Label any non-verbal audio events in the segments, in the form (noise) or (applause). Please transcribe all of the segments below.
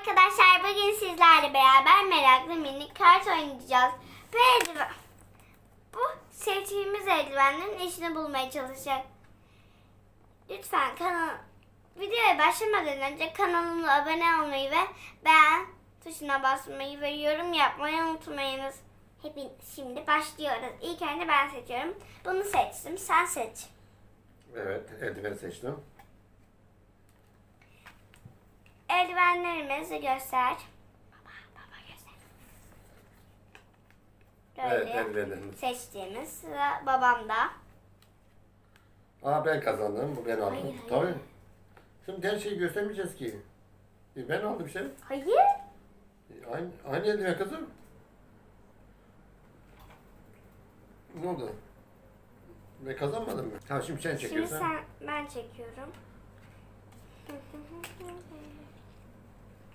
Arkadaşlar bugün sizlerle beraber meraklı minik kart oynayacağız. Ve eldiven. Bu seçtiğimiz eldivenlerin eşini bulmaya çalışacak. Lütfen kanal videoya başlamadan önce kanalıma abone olmayı ve beğen tuşuna basmayı ve yorum yapmayı unutmayınız. Hepin şimdi başlıyoruz. İlk önce ben seçiyorum. Bunu seçtim. Sen seç. Evet, eldiven seçtim. Eldivenlerimizi göster. Baba, baba göster. Evet, Böyle eldivenlerimiz. seçtiğimiz sıra babamda. Aa ben kazandım, bu ben aldım. Hayır, hayır. Tabii. Şimdi her şeyi göstermeyeceğiz ki. E, ben aldım şey. Hayır. E, Aynı, aynı eldiven kızım. Ne oldu? Ben kazanmadım mı? Tamam şimdi sen Şimdi çekiyorsun. sen, ben çekiyorum. (laughs)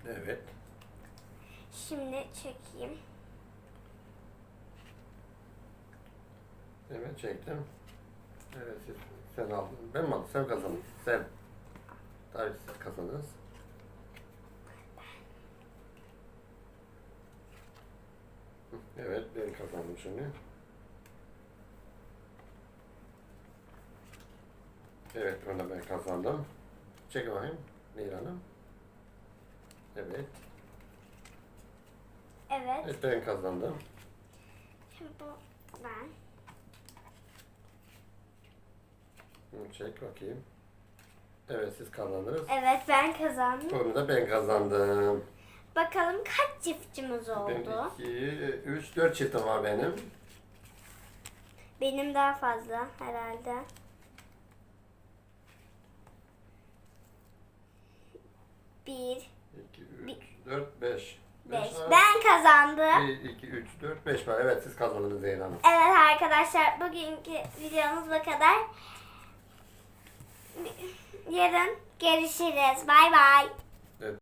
Evet. Şimdi çekeyim. Evet çektim. Evet siz, sen aldın. Ben mi aldım? Sen kazandın. Sen. Tabii siz kazandınız. Evet ben kazandım şimdi. Evet onu ben kazandım. Çek bakayım Nehir Hanım. Evet. Evet. Evet ben kazandım. Şimdi bu ben. Hı, Çek bakayım. Evet siz kazandınız. Evet ben kazandım. Bunu da ben kazandım. Bakalım kaç çiftçimiz oldu? Benim 2, 3, 4 çiftim var benim. Benim daha fazla herhalde. Bir, 2, 3, 4, 5. beş. Ben kazandım. 1, 2, 3, 4, 5 var. Evet siz kazandınız Zeyno Hanım. Evet arkadaşlar bugünkü videomuz bu kadar. Yarın görüşürüz. Bay bay.